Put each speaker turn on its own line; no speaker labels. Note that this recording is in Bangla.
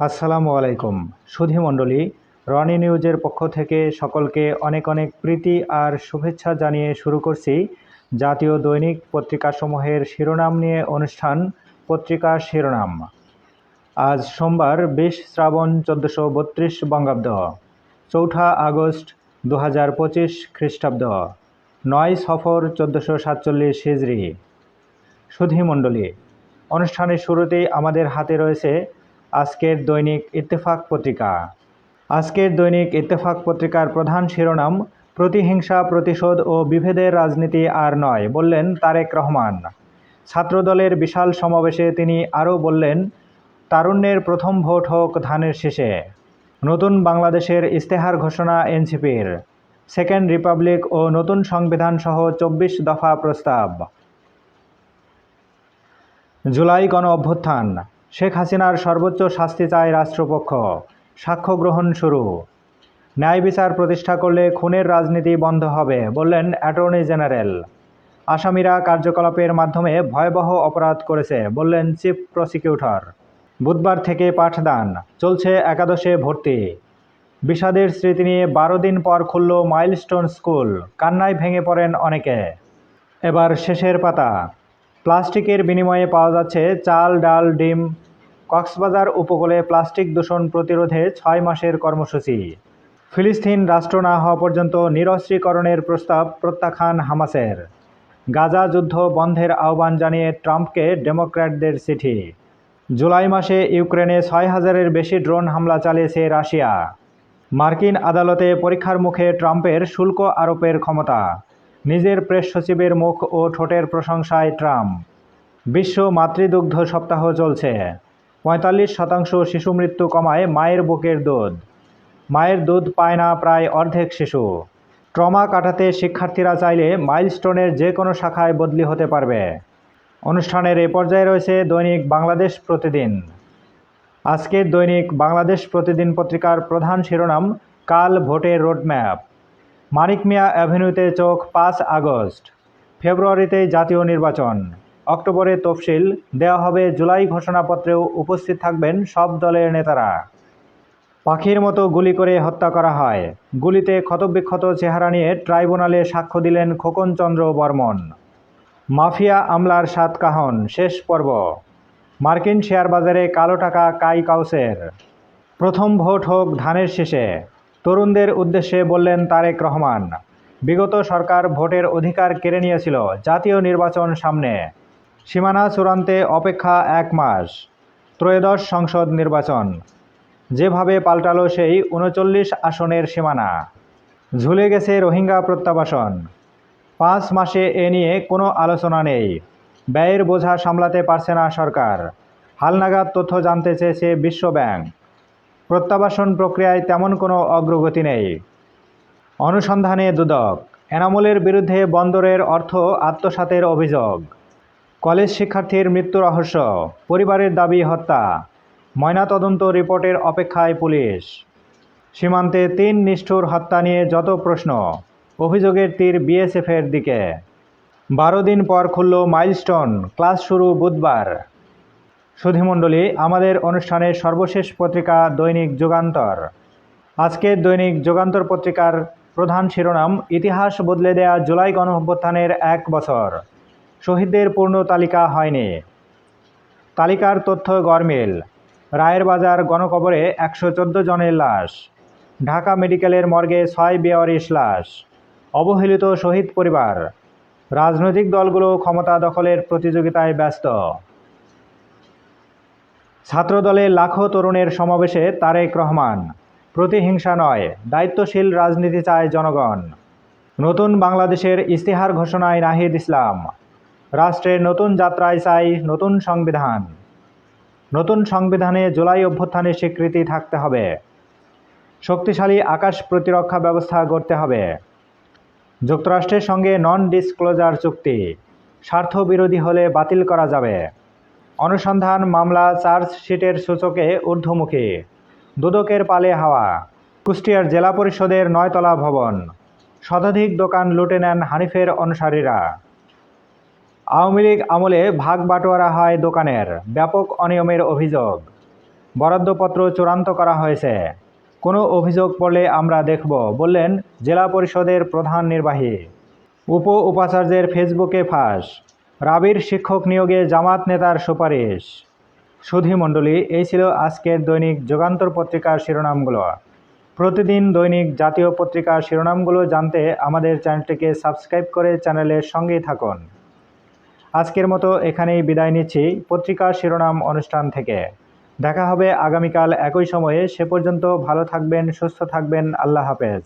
আসসালামু আলাইকুম। সুধী মণ্ডলী, রনি নিউজের পক্ষ থেকে সকলকে অনেক অনেক প্রীতি আর শুভেচ্ছা জানিয়ে শুরু করছি জাতীয় দৈনিক পত্রিকাসমূহের শিরোনাম নিয়ে অনুষ্ঠান পত্রিকার শিরোনাম। আজ সোমবার বিশ শ্রাবণ চোদ্দোশো বত্রিশ বঙ্গাব্দ, চৌঠা আগস্ট দু হাজার পঁচিশ খ্রিস্টাব্দ, নয় সফর চোদ্দোশো সাতচল্লিশ হিজড়ি। সুধী মণ্ডলী, অনুষ্ঠানের শুরুতেই আমাদের হাতে রয়েছে আজকের দৈনিক ইত্তেফাক পত্রিকা। আজকের দৈনিক ইত্তেফাক পত্রিকার প্রধান শিরোনাম, প্রতিহিংসা, প্রতিশোধ ও বিভেদের রাজনীতি আর নয়, বললেন তারেক রহমান। ছাত্রদলের বিশাল সমাবেশে তিনি আরও বললেন, তারুণ্যের প্রথম ভোট হোক ধানের শেষে। নতুন বাংলাদেশের ইস্তেহার ঘোষণা এনসিপির। সেকেন্ড রিপাবলিক ও নতুন সংবিধান সহ চব্বিশ দফা প্রস্তাব। জুলাই গণ অভ্যুত্থান শেখ হাসিনার সর্বোচ্চ শাস্তি চায় রাষ্ট্রপক্ষ। সাক্ষ্য গ্রহণ শুরু। ন্যায় বিচার প্রতিষ্ঠা করলে খুনের রাজনীতি বন্ধ হবে, বললেন অ্যাটর্নি জেনারেল। আসামিরা কার্যকলাপের মাধ্যমে ভয়াবহ অপরাধ করেছে, বললেন চিফ প্রসিকিউটর। বুধবার থেকে পাঠদান, চলছে একাদশে ভর্তি। বিষাদের স্মৃতি নিয়ে বারো দিন পর খুলল মাইলস্টোন স্কুল, কান্নায় ভেঙে পড়েন অনেকে। এবার শেষের পাতা। প্লাস্টিকের বিনিময়ে পাওয়া যাচ্ছে চাল, ডাল, ডিম। কক্সবাজার উপকূলে প্লাস্টিক দূষণ প্রতিরোধে ছয় মাসের কর্মসূচি। ফিলিস্তিন রাষ্ট্র না হওয়া পর্যন্ত নিরস্ত্রীকরণের প্রস্তাব প্রত্যাখ্যান হামাসের। গাজা যুদ্ধ বন্ধের আহ্বান জানিয়ে ট্রাম্পকে ডেমোক্র্যাটদের চিঠি। জুলাই মাসে ইউক্রেনে ছয় হাজারের বেশি ড্রোন হামলা চালিয়েছে রাশিয়া। মার্কিন আদালতে পরীক্ষার মুখে ট্রাম্পের শুল্ক আরোপের ক্ষমতা। নিজের প্রেস সচিবের মুখ ও ঠোঁটের প্রশংসায় ট্রাম্প। বিশ্ব মাতৃদুগ্ধ সপ্তাহ চলছে। পঁয়তাল্লিশ শতাংশ শিশু মৃত্যু কমায় মায়ের বুকের দুধ। মায়ের দুধ পায় না প্রায় অর্ধেক শিশু। ট্রমা কাটাতে শিক্ষার্থীরা চাইলে মাইলস্টোনের যে কোনো শাখায় বদলি হতে পারবে। অনুষ্ঠানের এ পর্যায়ে রয়েছে দৈনিক বাংলাদেশ প্রতিদিন। আজকের দৈনিক বাংলাদেশ প্রতিদিন পত্রিকার প্রধান শিরোনাম, কাল ভোটের রোডম্যাপ। মানিক মিয়া অ্যাভিনিউতে চোখ পাঁচ আগস্ট। ফেব্রুয়ারিতে জাতীয় নির্বাচন। অক্টোবরে তফসিল। দেওয়া হবে জুলাই ঘোষণাপত্রেও উপস্থিত থাকবেন সব দলের নেতারা। পাখির মতো গুলি করে হত্যা করা হয়। গুলিতে ক্ষতবিক্ষত চেহারা নিয়ে ট্রাইব্যুনালে সাক্ষ্য দিলেন খোকনচন্দ্র বর্মন। মাফিয়া আমলার সাত কাহন। শেষ পর্ব। মার্কিন শেয়ার বাজারে কালো টাকা কাই কাউসের। প্রথম ভোট হোক ধানের শেষে। তরুণদের উদ্দেশ্যে বললেন তারেক রহমান, বিগত সরকার ভোটের অধিকার কেড়ে নিয়েছিল, জাতীয় নির্বাচন সামনে। সীমানা চূড়ান্তে অপেক্ষা এক মাস, ত্রয়োদশ সংসদ নির্বাচন। যেভাবে পাল্টালো সেই উনচল্লিশ আসনের সীমানা। ঝুলে গেছে রোহিঙ্গা প্রত্যাবাসন। পাঁচ মাসে এ নিয়ে কোনো আলোচনা নেই। ব্যয়ের বোঝা সামলাতে পারছে না সরকার। হালনাগাদ তথ্য জানতে চেয়েছে বিশ্বব্যাংক প্রত্যাবাসন প্রক্রিয়ায় তেমন কোনো অগ্রগতি নেই। অনুসন্ধানে দুদক, এনামুলের বিরুদ্ধে বন্দরের অর্থ আত্মসাতের অভিযোগ। কলেজ শিক্ষার্থীর মৃত্যু রহস্য, পরিবারের দাবি হত্যা, ময়নাতদন্ত রিপোর্টের অপেক্ষায় পুলিশ। সীমান্তে তিন নিষ্ঠুর হত্যা নিয়ে যত প্রশ্ন, অভিযোগের তীর বিএসএফের দিকে। বারো দিন পর খুলল মাইলস্টোন, ক্লাস শুরু বুধবার। সুধীমণ্ডলী, আমাদের অনুষ্ঠানের সর্বশেষ পত্রিকা দৈনিক যুগান্তর। আজকের দৈনিক যুগান্তর পত্রিকার প্রধান শিরোনাম, ইতিহাস বদলে দেয়া জুলাই গণ অভ্যুত্থানের এক বছর। শহীদদের পূর্ণ তালিকা হয়নি। তালিকার তথ্য গরমিল রায়ের বাজার গণকবরে একশো চোদ্দ জনের লাশ। ঢাকা মেডিকেলের মর্গে ছয় বেওয়ারিশ লাশ। অবহেলিত শহীদ পরিবার। রাজনৈতিক দলগুলো ক্ষমতা দখলের প্রতিযোগিতায় ব্যস্ত। ছাত্রদলের লাখো তরুণের সমাবেশে তারেক রহমান। প্রতিহিংসা নয়, দায়িত্বশীল রাজনীতি চায় জনগণ। নতুন বাংলাদেশের ইস্তেহার ঘোষণায় নাহিদ ইসলাম। রাষ্ট্রের নতুন যাত্রায় চাই নতুন সংবিধান। নতুন সংবিধানে জুলাই অভ্যুত্থানের স্বীকৃতি থাকতে হবে। শক্তিশালী আকাশ প্রতিরক্ষা ব্যবস্থা গড়তে হবে। যুক্তরাষ্ট্রের সঙ্গে নন ডিসক্লোজার চুক্তি। স্বার্থবিরোধী হলে বাতিল করা যাবে। অনুসন্ধান মামলা চার্জশিটের সূচকে ঊর্ধ্বমুখী। দুদকের পালে হাওয়া। কুষ্টিয়ার জেলা পরিষদের নয়তলা ভবন। শতাধিক দোকান লুটে নেন হানিফের অনুসারীরা। আওয়ামী লীগ আমলে ভাগ বাটোয়ারা হয় দোকানের, ব্যাপক অনিয়মের অভিযোগ। বরাদ্দপত্র চূড়ান্ত করা হয়েছে। কোনো অভিযোগ পড়লে আমরা দেখব, বললেন জেলা পরিষদের প্রধান নির্বাহী। উপ উপাচার্যের ফেসবুকে ফাঁস। রাবির শিক্ষক নিয়োগে জামাত নেতার সুপারিশ। সুধীমণ্ডলী এই ছিল আজকের দৈনিক যুগান্তর পত্রিকার শিরোনামগুলো। প্রতিদিন দৈনিক জাতীয় পত্রিকার শিরোনামগুলো জানতে আমাদের চ্যানেলটিকে সাবস্ক্রাইব করে চ্যানেলের সঙ্গেই থাকুন। আজকের মতো এখানেই বিদায় নিচ্ছি পত্রিকার শিরোনাম অনুষ্ঠান থেকে। দেখা হবে আগামীকাল একই সময়ে। সে পর্যন্ত ভালো থাকবেন, সুস্থ থাকবেন। আল্লাহ হাফেজ।